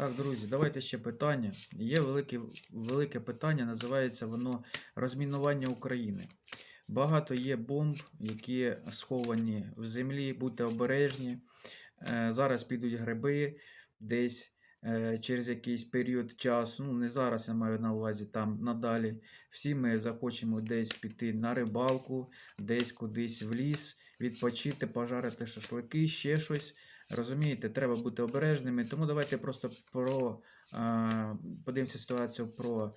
Так, друзі, давайте ще питання. Є велике, велике питання, називається воно розмінування України. Багато є бомб, які сховані в землі, будьте обережні. Е, Зараз підуть гриби десь е, через якийсь період часу. Ну, не зараз я маю на увазі там надалі. Всі ми захочемо десь піти на рибалку, десь кудись в ліс, відпочити, пожарити шашлики, ще щось. Розумієте, треба бути обережними. Тому давайте просто про подивимося ситуацію про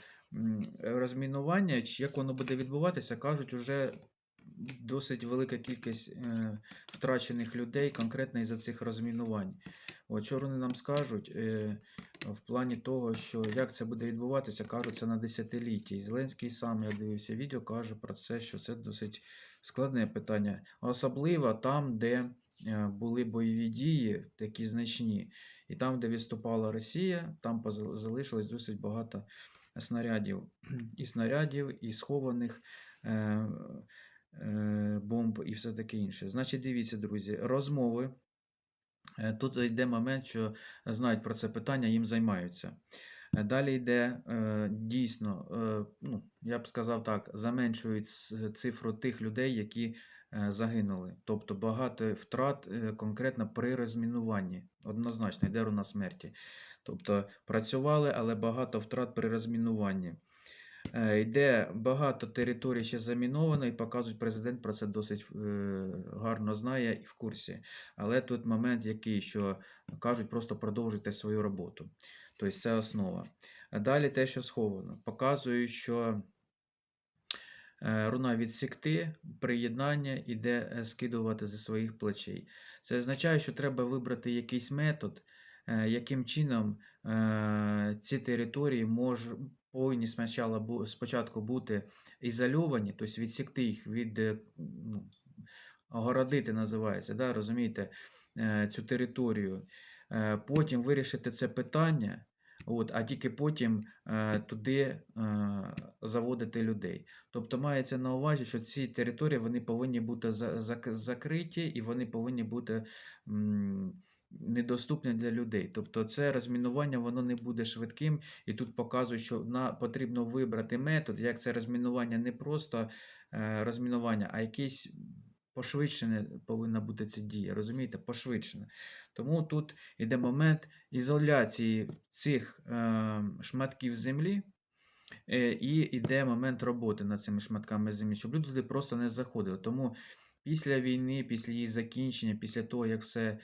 розмінування, як воно буде відбуватися. Кажуть, вже досить велика кількість е, втрачених людей конкретно із-за цих розмінувань. От що вони нам скажуть е, в плані того, що як це буде відбуватися, кажуть, це на десятиліття. І Зеленський сам, я дивився відео, каже про це, що це досить складне питання. Особливо там, де були бойові дії, такі значні, і там, де відступала Росія, там залишилось досить багато снарядів. І снарядів, і схованих е, е, бомб, і все таке інше. Значить, дивіться, друзі, розмови. Е, Тут йде момент, що знають про це питання, їм займаються. Е, Далі йде е, дійсно, е, ну, я б сказав так, заменшують цифру тих людей, які е, загинули. Тобто багато втрат е, конкретно при розмінуванні. Однозначно, йде руна смерті. Тобто працювали, але багато втрат при розмінуванні. Е, Йде багато територій ще заміновано, і показують, президент про це досить е, гарно знає і в курсі. Але тут момент який, що кажуть, просто продовжуйте свою роботу. Тобто це основа. Далі те, що сховано, показують, що е, руна відсікти, приєднання іде е, скидувати зі своїх плечей. Це означає, що треба вибрати якийсь метод, е, яким чином ці території мож, повинні спочатку, бути ізольовані, тобто відсікти їх від ну, огородити називається, да, розумієте, цю територію. Потім вирішити це питання, от, а тільки потім е, туди е, заводити людей. Тобто мається на увазі, що ці території вони повинні бути за- зак- закриті і вони повинні бути м, недоступні для людей. Тобто це розмінування воно не буде швидким, і тут показують, що на, потрібно вибрати метод, як це розмінування не просто е, розмінування, а якийсь пошвидшене повинна бути ця дія, розумієте, пошвидшене. Тому тут йде момент ізоляції цих е, шматків землі, е, і йде момент роботи над цими шматками землі, щоб люди туди просто не заходили. Тому після війни, після її закінчення, після того, як все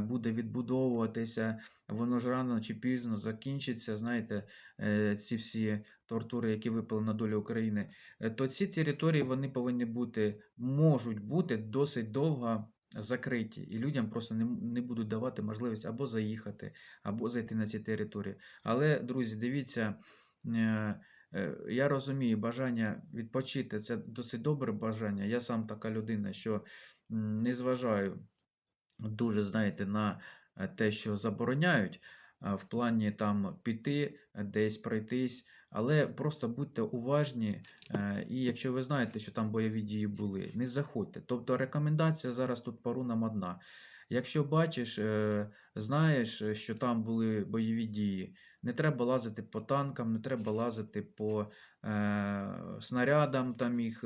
буде відбудовуватися, воно ж рано чи пізно закінчиться, знаєте, е, ці всі тортури, які випали на долю України, е, то ці території вони повинні бути, можуть бути досить довго закриті, і людям просто не, не будуть давати можливість або заїхати, або зайти на ці території. Але, друзі, дивіться, е, е, я розумію, бажання відпочити це досить добре бажання. Я сам така людина, що не зважаю дуже, знаєте, на е, те, що забороняють, в плані там піти, е, десь пройтись, але просто будьте уважні, е, і якщо ви знаєте, що там бойові дії були, не заходьте. Тобто рекомендація зараз тут по рунам одна. Якщо бачиш, знаєш, що там були бойові дії, не треба лазити по танкам, не треба лазити по е, снарядам, там їх,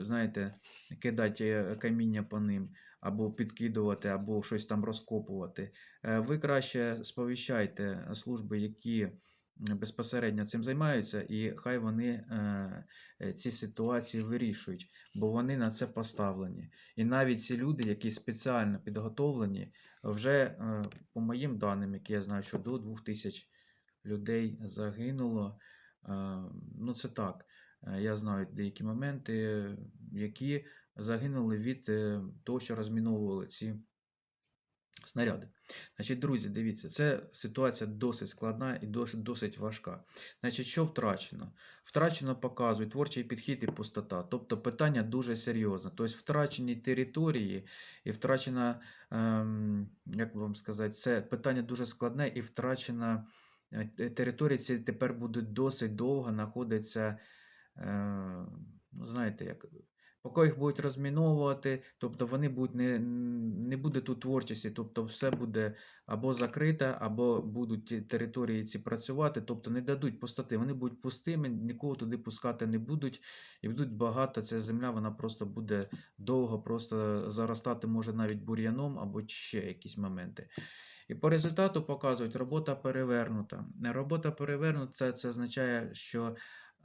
знаєте, кидати каміння по ним, або підкидувати, або щось там розкопувати. Е, Ви краще сповіщайте служби, які безпосередньо цим займаються, і хай вони е, е, ці ситуації вирішують, бо вони на це поставлені. І навіть ці люди, які спеціально підготовлені, вже, по моїм даним, які я знаю, що до 2000 людей загинуло. Ну, це так. Я знаю деякі моменти, які загинули від е, того, що розміновували ці снаряди. Значить, друзі, дивіться, це ситуація досить складна і досить, важка. Значить, що втрачено? Втрачено показує творчий підхід і пустота. Тобто питання дуже серйозне. Тобто втрачені території і втрачена, ем, як вам сказати, це питання дуже складне і втрачена е, те- ці тепер будуть досить довго знаходитися, е, ну, знаєте, як Поки їх будуть розміновувати, тобто вони будуть не, не буде тут творчості, тобто все буде або закрите, або будуть території ці працювати, тобто не дадуть пустоти. Вони будуть пустими, нікого туди пускати не будуть, і будуть багато. Ця земля вона просто буде довго просто заростати, може навіть бур'яном або ще якісь моменти. І по результату показують, робота перевернута. Робота перевернута це означає, що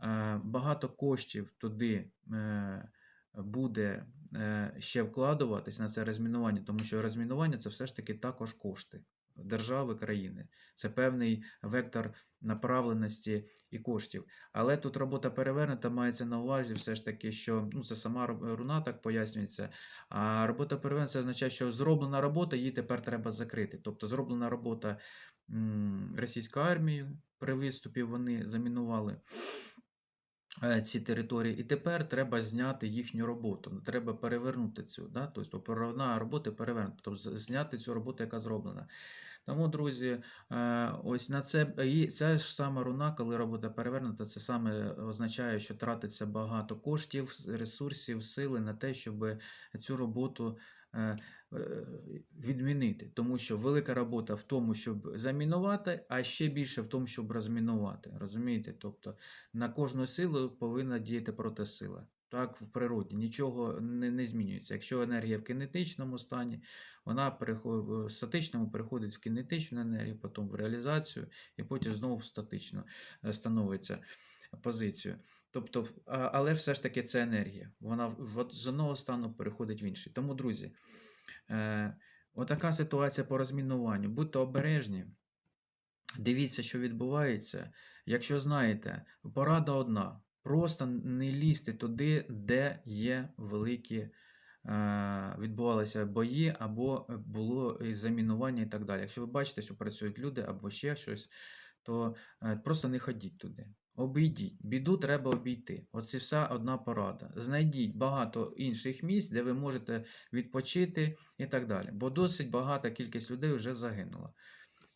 е, багато коштів туди е, буде е, ще вкладуватись на це розмінування, тому що розмінування це все ж таки також кошти держави, країни. Це певний вектор направленості і коштів. Але тут робота перевернута мається на увазі, все ж таки, що ну, це сама руна так пояснюється. А робота перевернута це означає, що зроблена робота, її тепер треба закрити. Тобто зроблена робота м, російською армією при виступі вони замінували ці території, і тепер треба зняти їхню роботу. Треба перевернути цю, да? тобто переверна робота перевернута, тобто зняти цю роботу, яка зроблена. Тому, друзі, е, ось на це і ця ж сама руна, коли робота перевернута, це саме означає, що тратиться багато коштів, ресурсів, сили на те, щоб цю роботу е, е, відмінити. Тому що велика робота в тому, щоб замінувати, а ще більше в тому, щоб розмінувати. Розумієте? Тобто на кожну силу повинна діяти протисила. Так, в природі нічого не, не змінюється. Якщо енергія в кинетичному стані, вона переходить в статичному переходить в кинетичну енергію, потім в реалізацію, і потім знову в статичну е, становиться позицію. Тобто, але все ж таки це енергія. Вона з одного стану переходить в інший. Тому, друзі, е, отака ситуація по розмінуванню. Будьте обережні. Дивіться, що відбувається. Якщо знаєте, порада одна: просто не лізьте туди, де є великі е, відбувалися бої, або було замінування і так далі. Якщо ви бачите, що працюють люди або ще щось, то е, просто не ходіть туди. Обійдіть. Біду треба обійти. Оце вся одна порада. Знайдіть багато інших місць, де ви можете відпочити і так далі. Бо досить багата кількість людей вже загинула.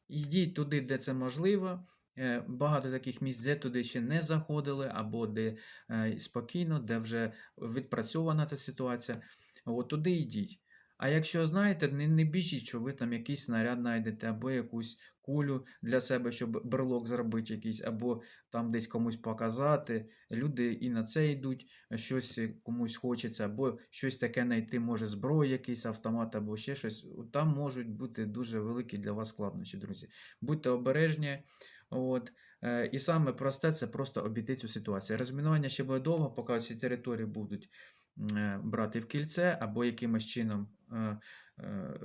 Йдіть туди, де це можливо. Е, Багато таких місць, де туди ще не заходили, або де е, спокійно, де вже відпрацьована ця ситуація. От туди йдіть. А якщо знаєте, не, не біжіть, що ви там якийсь снаряд знайдете, або якусь кулю для себе, щоб брелок зробити якийсь, або там десь комусь показати. Люди і на це йдуть, щось комусь хочеться, або щось таке знайти, може зброю, якийсь автомат, або ще щось. Там можуть бути дуже великі для вас складнощі, друзі. Будьте обережні. От. Е, І саме просте це просто обійти цю ситуацію. Розмінування ще буде довго, поки ці території будуть брати в кільце або якимось чином е, е,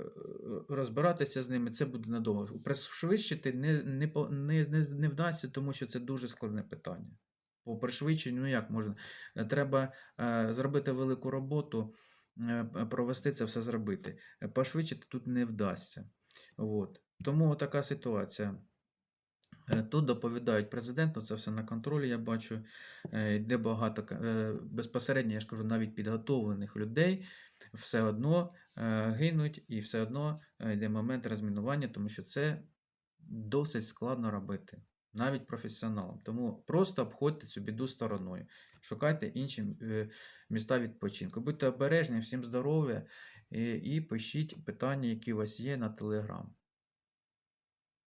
розбиратися з ними. Це буде надовго. Пришвидшити не, не, не, не, вдасться, тому що це дуже складне питання. По пришвидшенню, ну як можна? Е, Треба е, зробити велику роботу, е, провести це все зробити. Е, Пошвидшити тут не вдасться. От. Тому така ситуація. Е, Тут доповідають президенту, це все на контролі, я бачу, е, йде багато е, безпосередньо, я ж кажу, навіть підготовлених людей все одно гинуть і все одно йде момент розмінування, тому що це досить складно робити, навіть професіоналам. Тому просто обходьте цю біду стороною, шукайте інші міста відпочинку. Будьте обережні, всім здоров'я і пишіть питання, які у вас є на телеграм.